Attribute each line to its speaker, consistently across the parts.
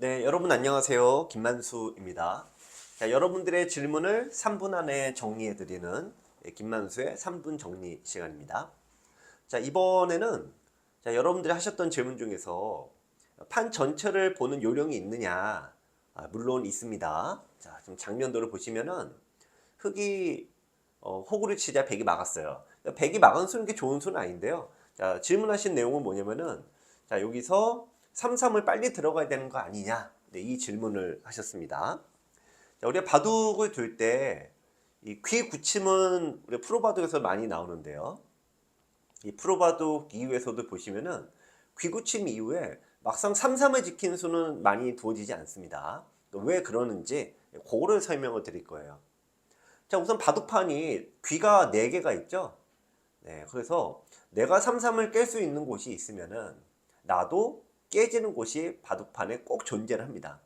Speaker 1: 네, 여러분 안녕하세요. 김만수입니다. 자, 여러분들의 질문을 3분 안에 정리해 드리는 예, 김만수의 3분 정리 시간입니다. 자, 이번에는 자, 여러분들이 하셨던 질문 중에서 판 전체를 보는 요령이 있느냐? 아, 물론 있습니다. 자, 지금 장면도를 보시면은 흙이 어, 호구를 치자 백이 막았어요. 백이 막은 수는 게 좋은 수는 아닌데요. 자, 질문하신 내용은 뭐냐면은 자, 여기서 3, 3을 빨리 들어가야 되는 거 아니냐? 네, 이 질문을 하셨습니다. 자, 우리가 바둑을 둘 때 이 귀 굳힘은 우리 프로바둑에서 많이 나오는데요. 이 프로바둑 이후에서도 보시면은 귀 굳힘 이후에 막상 3, 3을 지킨 수는 많이 두어지지 않습니다. 왜 그러는지 그거를 설명을 드릴 거예요. 자, 우선 바둑판이 귀가 4개가 있죠? 네, 그래서 내가 3, 3을 깰 수 있는 곳이 있으면은 나도 깨지는 곳이 바둑판에 꼭 존재를 합니다.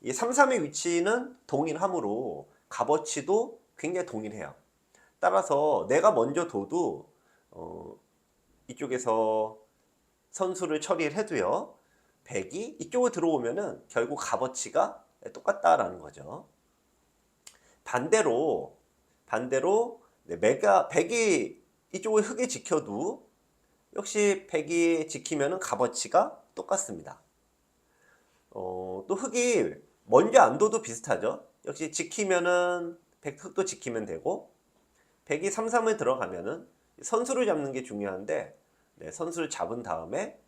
Speaker 1: 이 3, 3의 위치는 동일하므로 값어치도 굉장히 동일해요. 따라서 내가 먼저 둬도 어, 이쪽에서 선수를 처리를 해도요. 백이 이쪽으로 들어오면은 결국 값어치가 똑같다라는 거죠. 반대로 반대로 네, 메가 백이 이쪽을 흙에 지켜도 역시 백이 지키면은 값어치가 똑같습니다. 어, 또 흙이 먼저 안 둬도 비슷하죠. 역시 지키면은 백 흙도 지키면 되고 백이 3, 3을 들어가면은 선수를 잡는 게 중요한데 네, 선수를 잡은 다음에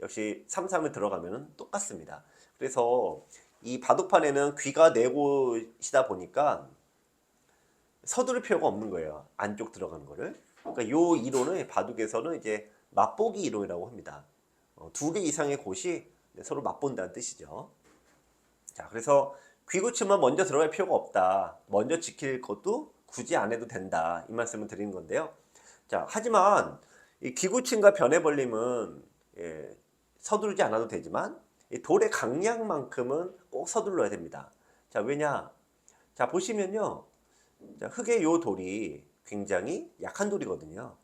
Speaker 1: 역시 3, 3을 들어가면은 똑같습니다. 그래서 이 바둑판에는 귀가 네 곳이다 보니까 서두를 필요가 없는 거예요. 안쪽 들어가는 거를. 그러니까 요 이론을 바둑에서는 이제 맛보기 이론이라고 합니다. 어, 두개 이상의 곳이 서로 맛본다는 뜻이죠. 자, 그래서 귀구치만 먼저 들어갈 필요가 없다. 먼저 지킬 것도 굳이 안 해도 된다. 이 말씀을 드리는 건데요. 자, 하지만 이 귀구침과 변해벌림은 예, 서두르지 않아도 되지만 이 돌의 강약만큼은 꼭 서둘러야 됩니다. 자, 왜냐? 자, 보시면요. 자, 흙의 요 돌이 굉장히 약한 돌이거든요.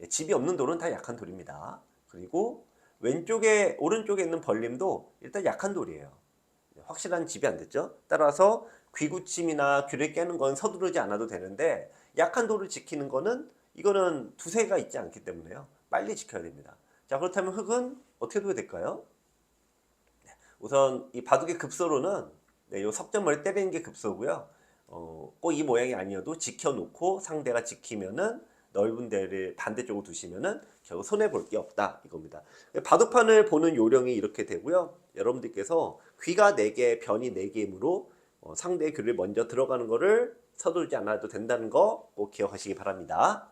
Speaker 1: 예, 집이 없는 돌은 다 약한 돌입니다. 그리고 왼쪽에 오른쪽에 있는 벌림도 일단 약한 돌이에요. 확실한 집이 안 됐죠. 따라서 귀구침이나 귀를 깨는 건 서두르지 않아도 되는데 약한 돌을 지키는 거는 이거는 두세가 있지 않기 때문에요. 빨리 지켜야 됩니다. 자 그렇다면 흙은 어떻게 둬야 될까요? 네, 우선 이 바둑의 급소로는 네, 요 석점을 때리는 게 급소고요. 어, 꼭 이 모양이 아니어도 지켜놓고 상대가 지키면은 넓은 데를 반대쪽으로 두시면은 결국 손해 볼 게 없다 이겁니다. 바둑판을 보는 요령이 이렇게 되고요. 여러분들께서 귀가 4개, 변이 4개이므로 어, 상대의 귀를 먼저 들어가는 거를 서두르지 않아도 된다는 거 꼭 기억하시기 바랍니다.